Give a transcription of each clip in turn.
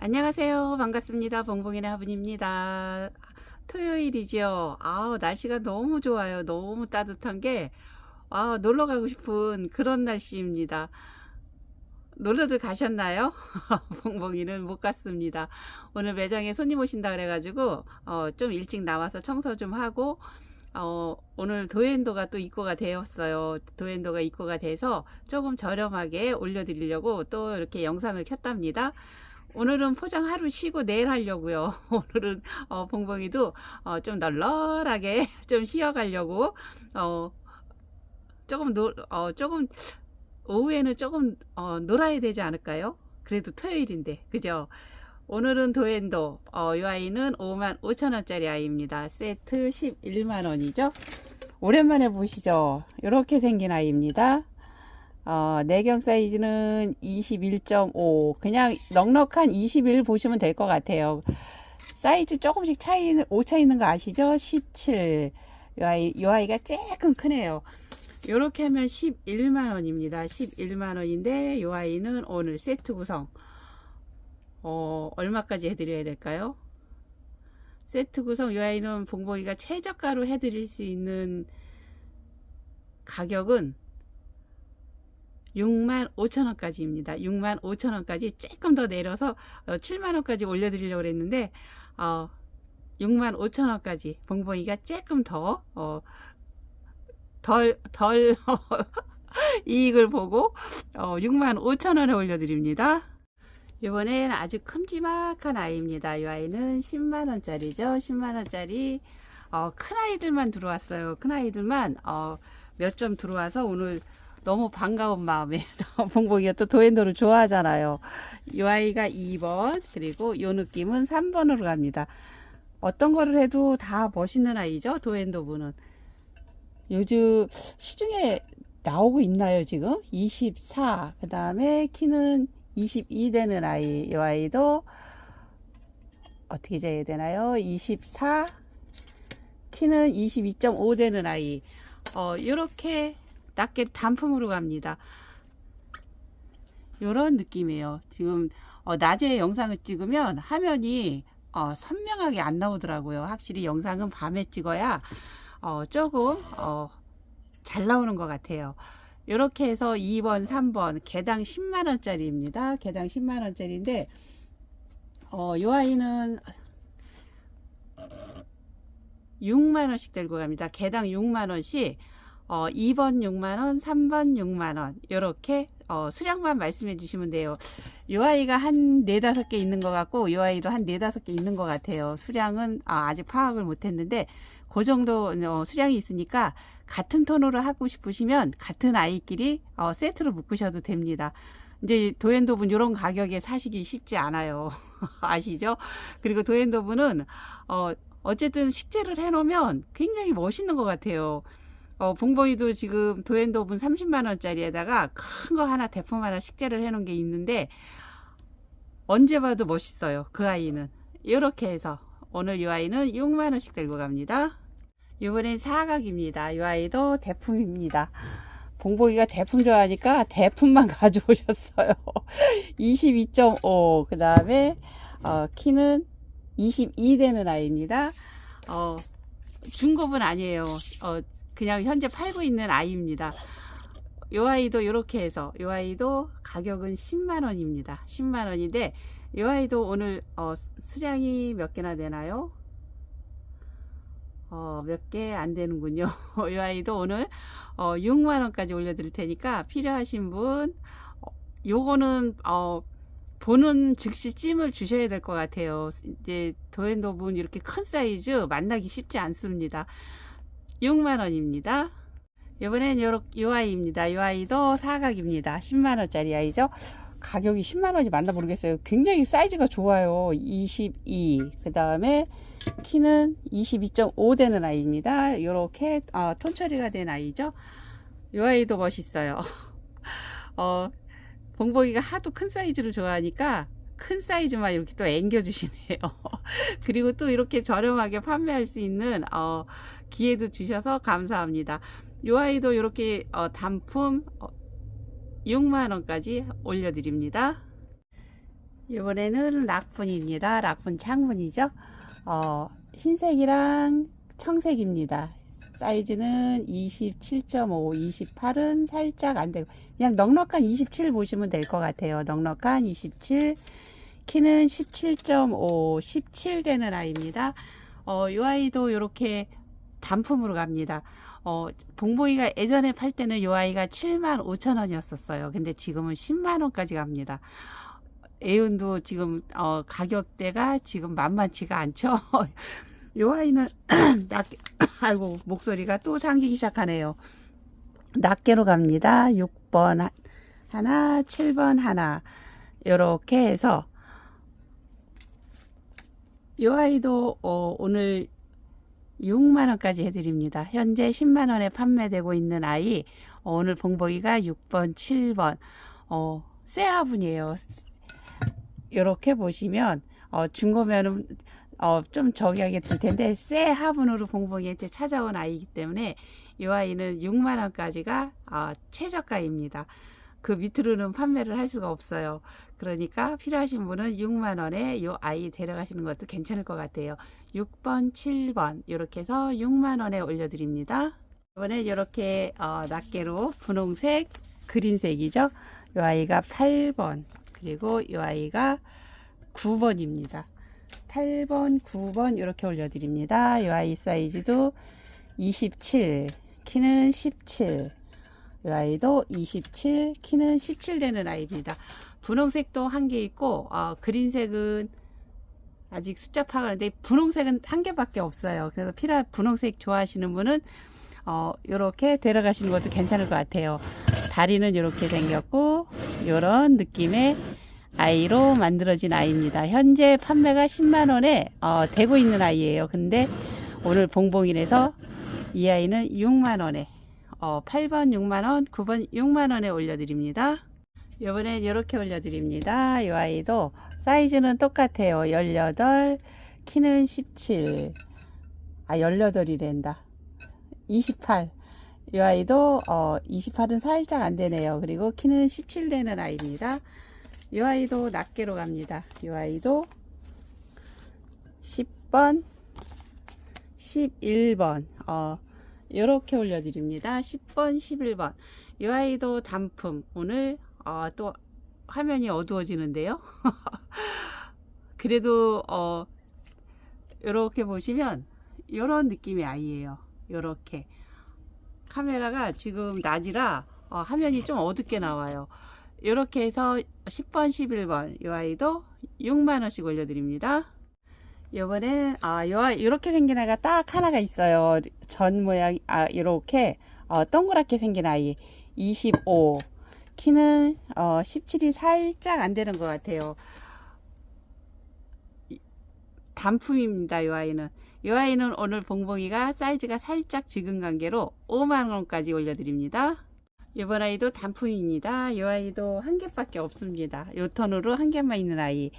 안녕하세요. 반갑습니다. 봉봉이네 화분입니다. 토요일이죠. 아우, 날씨가 너무 좋아요. 너무 따뜻한 게, 아, 놀러 가고 싶은 그런 날씨입니다. 놀러들 가셨나요? 봉봉이는 못 갔습니다. 오늘 매장에 손님 오신다 그래가지고, 어, 좀 일찍 나와서 청소 좀 하고, 어, 오늘 도엔도가 또 입고가 되었어요. 도엔도가 입고가 돼서 조금 저렴하게 올려드리려고 또 이렇게 영상을 켰답니다. 오늘은 포장 하루 쉬고 내일 하려고요. 오늘은 어, 봉봉이도 어, 좀 널널하게 좀 쉬어가려고 어, 조금 노, 어, 조금 오후에는 조금 어, 놀아야 되지 않을까요? 그래도 토요일인데 그죠? 오늘은 도엔도 어, 이 아이는 5만 5천 원짜리 아이입니다. 세트 11만 원이죠. 오랜만에 보시죠. 이렇게 생긴 아이입니다. 어, 내경 사이즈는 21.5 그냥 넉넉한 21 보시면 될 것 같아요. 사이즈 조금씩 차이 오차 있는 거 아시죠? 17. 이 아이 이 아이가 조금 크네요. 이렇게 하면 11만 원입니다. 11만 원인데 이 아이는 오늘 세트 구성 어, 얼마까지 해드려야 될까요? 세트 구성 이 아이는 봉봉이가 최저가로 해드릴 수 있는 가격은 6만 5천 원까지입니다. 6만 5천 원까지 조금 더 내려서 7만 원까지 올려드리려고 그랬는데 어, 6만 5천 원까지 봉봉이가 조금 더 어, 덜, 덜 이익을 보고 어, 6만 5천 원에 올려드립니다. 이번엔 아주 큼지막한 아이입니다. 이 아이는 10만 원짜리죠. 10만 원짜리 어, 큰 아이들만 들어왔어요. 큰 아이들만 어, 몇 점 들어와서 오늘 너무 반가운 마음에 봉봉이가 또 도엔도를 좋아하잖아요. 이 아이가 2번 그리고 이 느낌은 3번으로 갑니다. 어떤 거를 해도 다 멋있는 아이죠. 도엔도 분은 요즘 시중에 나오고 있나요 지금? 24. 그 다음에 키는 22 되는 아이. 이 아이도 어떻게 재야 되나요? 24. 키는 22.5 되는 아이. 어, 요렇게 낮게 단품으로 갑니다. 요런 느낌이에요. 지금 어, 낮에 영상을 찍으면 화면이 어, 선명하게 안 나오더라고요. 확실히 영상은 밤에 찍어야 어, 조금 어, 잘 나오는 것 같아요. 이렇게 해서 2번, 3번 개당 10만 원짜리입니다. 개당 10만 원짜리인데 어, 요 아이는 6만 원씩 들고 갑니다. 개당 6만 원씩 어, 2번 6만 원, 3번 6만 원 이렇게 어, 수량만 말씀해 주시면 돼요. 요 아이가 한 네다섯 개 있는 것 같고 요 아이도 한 네다섯 개 있는 것 같아요. 수량은 아, 직 파악을 못 했는데 그 정도 어, 수량이 있으니까 같은 톤으로 하고 싶으시면 같은 아이끼리 어, 세트로 묶으셔도 됩니다. 이제 도엔도분 이런 가격에 사시기 쉽지 않아요. 아시죠? 그리고 도엔도분은 어, 어쨌든 식재를 해놓으면 굉장히 멋있는 것 같아요. 어, 봉봉이도 지금 도엔도분 30만원짜리에다가 큰 거 하나 대품 하나 식재를 해놓은 게 있는데 언제 봐도 멋있어요. 그 아이는. 이렇게 해서 오늘 이 아이는 6만원씩 들고 갑니다. 이번엔 사각입니다. 이 아이도 대품입니다. 봉봉이가 대품 좋아하니까 대품만 가져오셨어요. 22.5. 그 다음에 어, 키는 22 되는 아이입니다. 어, 중급은 아니에요. 어, 그냥 현재 팔고 있는 아이입니다. 이 아이도 이렇게 해서 이 아이도 가격은 10만 원입니다. 10만 원인데 이 아이도 오늘 어, 수량이 몇 개나 되나요? 어, 몇 개 안 되는군요. 이 아이도 오늘 어, 6만 원까지 올려드릴 테니까 필요하신 분 어, 요거는 어, 보는 즉시 찜을 주셔야 될 것 같아요. 이제 도엔도분 이렇게 큰 사이즈 만나기 쉽지 않습니다. 6만 원입니다. 이번엔 요렇 요 아이입니다. 요 아이도 사각입니다. 10만 원짜리 아이죠. 가격이 10만 원이 맞나 모르겠어요. 굉장히 사이즈가 좋아요. 22. 그 다음에 키는 22.5 되는 아이입니다. 요렇게 어, 톤 처리가 된 아이죠. 요 아이도 멋있어요. 어, 봉봉이가 하도 큰 사이즈를 좋아하니까 큰 사이즈만 이렇게 또 앵겨주시네요. 그리고 또 이렇게 저렴하게 판매할 수 있는 어, 기회도 주셔서 감사합니다. 이 아이도 이렇게 어, 단품 어, 6만원까지 올려드립니다. 이번에는 락분입니다. 락분 창문이죠. 어, 흰색이랑 청색입니다. 사이즈는 27.5, 28은 살짝 안 되고 그냥 넉넉한 27 보시면 될 것 같아요. 넉넉한 27, 키는 17.5, 17 되는 아이입니다. 어, 이 아이도 이렇게 단품으로 갑니다. 어, 봉봉이가 예전에 팔 때는 이 아이가 7만 5천 원이었었어요. 근데 지금은 10만 원까지 갑니다. 애운도 지금 어, 가격대가 지금 만만치가 않죠. 이 아이는 낮게, 아이고 목소리가 또 잠기기 시작하네요. 낱개로 갑니다. 6번 하- 하나, 7번 하나 이렇게 해서 이 아이도 어, 오늘 6만 원까지 해드립니다. 현재 10만 원에 판매되고 있는 아이 어, 오늘 봉복이가 6번, 7번 어, 새 화분이에요. 이렇게 보시면 어, 중고면은 어, 좀 저기하게 될 텐데 새 화분으로 봉봉이한테 찾아온 아이이기 때문에 이 아이는 6만 원까지가 어, 최저가입니다. 그 밑으로는 판매를 할 수가 없어요. 그러니까 필요하신 분은 6만 원에 이 아이 데려가시는 것도 괜찮을 것 같아요. 6번, 7번 이렇게 해서 6만 원에 올려드립니다. 이번에 이렇게 어, 낱개로 분홍색, 그린색이죠. 이 아이가 8번 그리고 이 아이가 9번입니다. 8번, 9번 이렇게 올려드립니다. 이 아이 사이즈도 27, 키는 17. 이 아이도 27, 키는 17 되는 아이입니다. 분홍색도 한 개 있고 어, 그린색은 아직 숫자 파악하는데 분홍색은 한 개밖에 없어요. 그래서 필요한 분홍색 좋아하시는 분은 어, 이렇게 데려가시는 것도 괜찮을 것 같아요. 다리는 이렇게 생겼고 이런 느낌의 아이로 만들어진 아이입니다. 현재 판매가 10만 원에 어, 되고 있는 아이예요. 근데 오늘 봉봉이라서 이 아이는 6만 원에 어, 8번 6만 원, 9번 6만 원에 올려드립니다. 이번엔 이렇게 올려드립니다. 이 아이도 사이즈는 똑같아요. 18, 키는 17. 아, 18이랜다. 28. 이 아이도 어, 28은 살짝 안 되네요. 그리고 키는 17 되는 아이입니다. 이 아이도 낱개로 갑니다. 이 아이도 10번, 11번, 어, 이렇게 올려드립니다. 10번, 11번. 이 아이도 단품. 오늘, 어, 또 화면이 어두워지는데요. 그래도, 어, 이렇게 보시면, 이런 느낌의 아이예요. 이렇게. 카메라가 지금 낮이라, 어, 화면이 좀 어둡게 나와요. 이렇게 해서 10번, 11번 이 아이도 6만 원씩 올려드립니다. 요번엔 아, 요 이렇게 생긴 아이가 딱 하나가 있어요. 전 모양 아 이렇게 어, 동그랗게 생긴 아이 25 키는 어, 17이 살짝 안 되는 것 같아요. 이- 단품입니다. 이 아이는 이 아이는 오늘 봉봉이가 사이즈가 살짝 지근 관계로 5만 원까지 올려드립니다. 이번 아이도 단품입니다. 이 아이도 한 개밖에 없습니다. 요 턴으로 한 개만 있는 아이.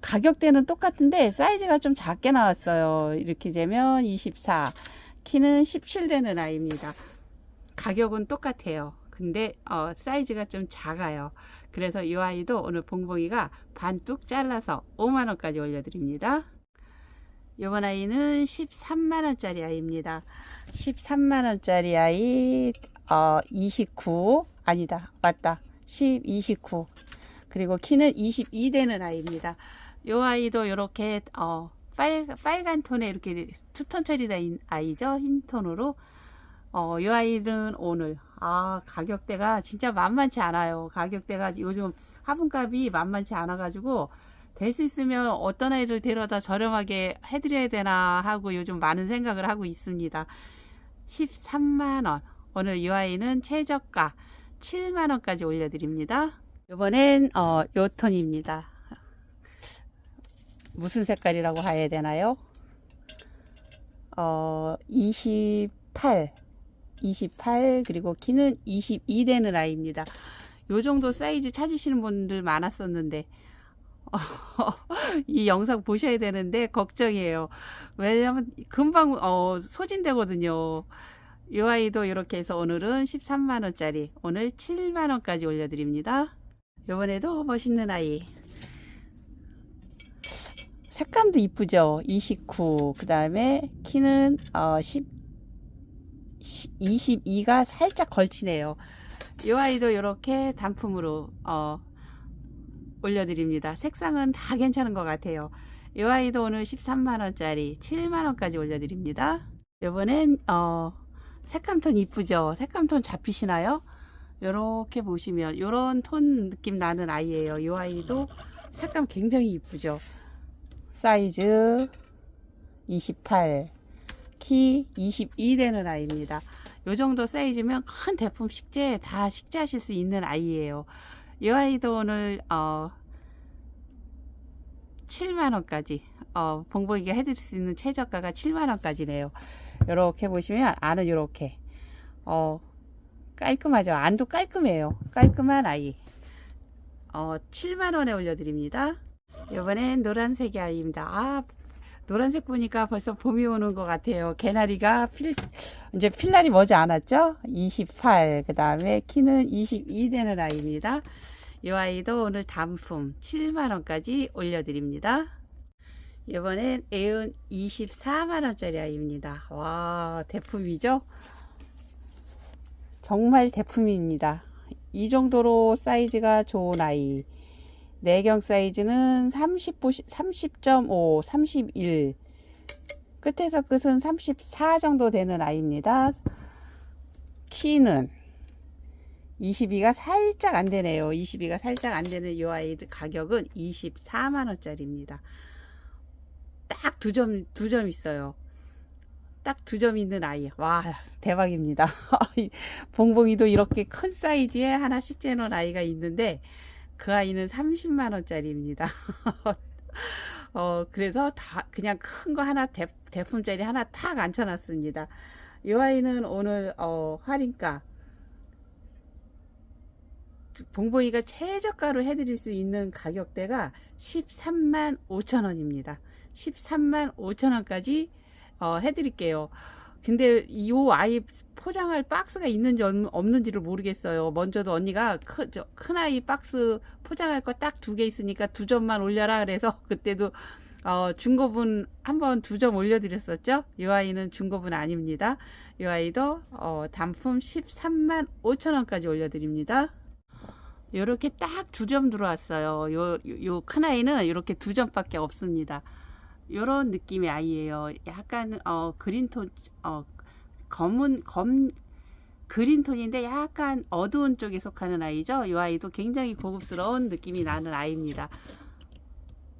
가격대는 똑같은데 사이즈가 좀 작게 나왔어요. 이렇게 재면 24, 키는 17 되는 아이입니다. 가격은 똑같아요. 근데 어, 사이즈가 좀 작아요. 그래서 이 아이도 오늘 봉봉이가 반뚝 잘라서 5만 원까지 올려드립니다. 이번 아이는 13만 원짜리 아이입니다. 13만 원짜리 아이 어, 29 아니다. 맞다. 10 29 그리고 키는 22 되는 아이입니다. 이 아이도 이렇게 어, 빨, 빨간 톤에 이렇게 투톤 처리된 아이죠? 흰 톤으로. 어, 이 아이는 오늘. 아 가격대가 진짜 만만치 않아요. 가격대가 요즘 화분값이 만만치 않아 가지고 될 수 있으면 어떤 아이를 데려다 저렴하게 해드려야 되나 하고 요즘 많은 생각을 하고 있습니다. 13만원 오늘 이 아이는 최저가 7만원까지 올려드립니다. 이번엔 어, 요 톤입니다. 무슨 색깔이라고 해야 되나요? 어, 28, 28 그리고 키는 22 되는 아이입니다. 요 정도 사이즈 찾으시는 분들 많았었는데 이 영상 보셔야 되는데 걱정이에요. 왜냐면 금방 어, 소진되거든요. 이 아이도 이렇게 해서 오늘은 13만원짜리 오늘 7만원까지 올려드립니다. 이번에도 멋있는 아이 색감도 이쁘죠? 29. 그 다음에 키는 어, 10, 22가 살짝 걸치네요. 이 아이도 이렇게 단품으로 어, 올려드립니다. 색상은 다 괜찮은 것 같아요. 이 아이도 오늘 13만원짜리 7만원까지 올려드립니다. 요번엔 어, 색감톤 이쁘죠? 색감톤 잡히시나요? 요렇게 보시면 요런 톤 느낌 나는 아이예요. 이 아이도 색감 굉장히 이쁘죠? 사이즈 28, 키 22 되는 아이입니다. 요 정도 사이즈면 큰 대품 식재 다 식재하실 수 있는 아이예요. 이 아이도 오늘 어 7만원까지 어 봉봉이가 해드릴 수 있는 최저가가 7만원까지네요. 요렇게 보시면 안은 요렇게 어 깔끔하죠. 안도 깔끔해요. 깔끔한 아이. 어 7만원에 올려드립니다. 이번엔 노란색이 아이입니다. 아 노란색 보니까 벌써 봄이 오는 것 같아요. 개나리가 필, 이제 필 날이 머지 않았죠? 28. 그 다음에 키는 22 되는 아이입니다. 이 아이도 오늘 단품 7만원까지 올려드립니다. 이번엔 애은 24만원짜리 아이입니다. 와, 대품이죠? 정말 대품입니다. 이 정도로 사이즈가 좋은 아이. 내경 사이즈는 30, 30.5, 31. 끝에서 끝은 34 정도 되는 아이입니다. 키는 22가 살짝 안 되네요. 22가 살짝 안 되는 이 아이 가격은 24만원짜리입니다. 딱 두 점, 두 점 있어요. 딱 두 점 있는 아이. 와, 대박입니다. 봉봉이도 이렇게 큰 사이즈에 하나씩 재놓은 아이가 있는데, 그 아이는 30만원짜리입니다. 어, 그래서 다, 그냥 큰 거 하나, 대, 대품짜리 하나 탁 앉혀놨습니다. 이 아이는 오늘, 어, 할인가. 봉봉이가 최저가로 해드릴 수 있는 가격대가 13만 5천원입니다. 13만 5천원까지 어, 해드릴게요. 근데 이 아이 포장할 박스가 있는지 없는지를 모르겠어요. 먼저도 언니가 큰, 큰 아이 박스 포장할 거 딱 두 개 있으니까 두 점만 올려라 그래서 그때도 어, 중고분 한번 두 점 올려드렸었죠. 이 아이는 중고분 아닙니다. 이 아이도 어, 단품 13만 5천원까지 올려드립니다. 이렇게 딱 두 점 들어왔어요. 요, 요큰 아이는 이렇게 두 점밖에 없습니다. 요런 느낌의 아이예요. 약간 어 그린톤 어 검은 검 그린톤인데 약간 어두운 쪽에 속하는 아이죠. 이 아이도 굉장히 고급스러운 느낌이 나는 아이입니다.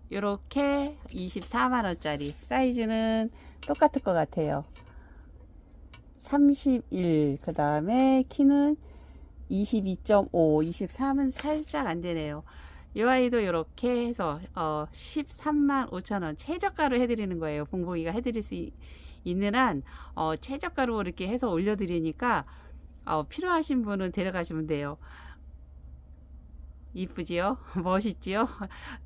이렇게 24만원짜리 사이즈는 똑같을 것 같아요. 31, 그 다음에 키는 22.5, 23은 살짝 안 되네요. 이 아이도 이렇게 해서 어 13만 5천원 최저가로 해드리는 거예요. 봉봉이가 해드릴 수 있, 있는 한 어, 최저가로 이렇게 해서 올려드리니까 어, 필요하신 분은 데려가시면 돼요. 이쁘지요? 멋있지요?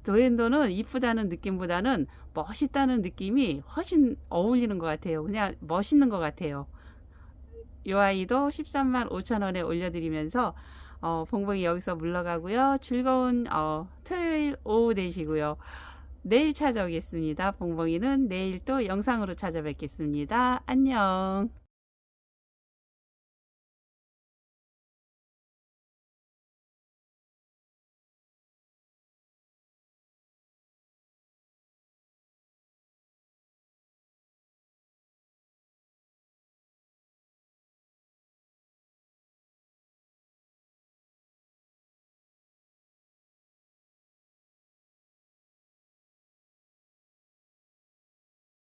도엔도는 이쁘다는 느낌보다는 멋있다는 느낌이 훨씬 어울리는 것 같아요. 그냥 멋있는 것 같아요. 이 아이도 13만 5천 원에 올려드리면서 어, 봉봉이 여기서 물러가고요. 즐거운 어, 토요일 오후 되시고요. 내일 찾아오겠습니다. 봉봉이는 내일 또 영상으로 찾아뵙겠습니다. 안녕.